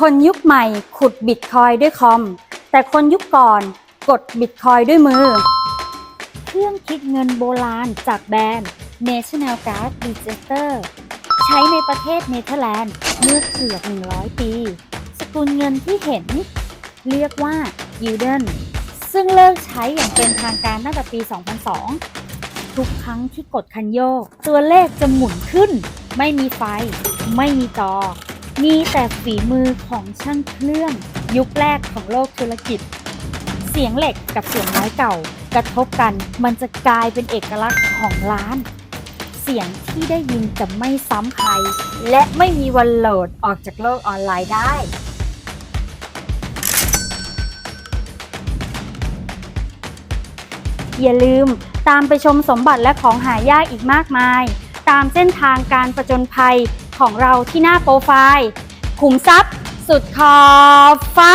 คนยุคใหม่ขุดบิตคอยด้วยคอม แต่คนยุคก่อนกดบิตคอยด้วยมือ เครื่องคิดเงินโบราณจากแบรนด์ National Guard Register ใช้ในประเทศเนเธอร์แลนด์เมื่อเกือบ 100 ปี สกุลเงินที่เห็น เรียกว่า Gulden ซึ่งเลิกใช้อย่างเป็นทางการตั้งแต่ปี 2002 ทุกครั้งที่กดคันโยก ตัวเลขจะหมุนขึ้น ไม่มีไฟ ไม่มีจอ มีแต่ฝีมือของช่างเครื่อง ยุคแรกของโลกธุรกิจ เสียงเหล็กกับเสียงไม้เก่า กระทบกันมันจะกลายเป็นเอกลักษณ์ของร้าน เสียงที่ได้ยินจะไม่ซ้ำใคร และไม่มีวันโหลดออกจากโลกออนไลน์ได้อย่าลืมตามไปชมสมบัติและของหายากอีกมากมาย ตามเส้นทางการประจนภัยของเราที่หน้าโปรไฟล์ขุมทรัพย์ สุดขอบฟ้า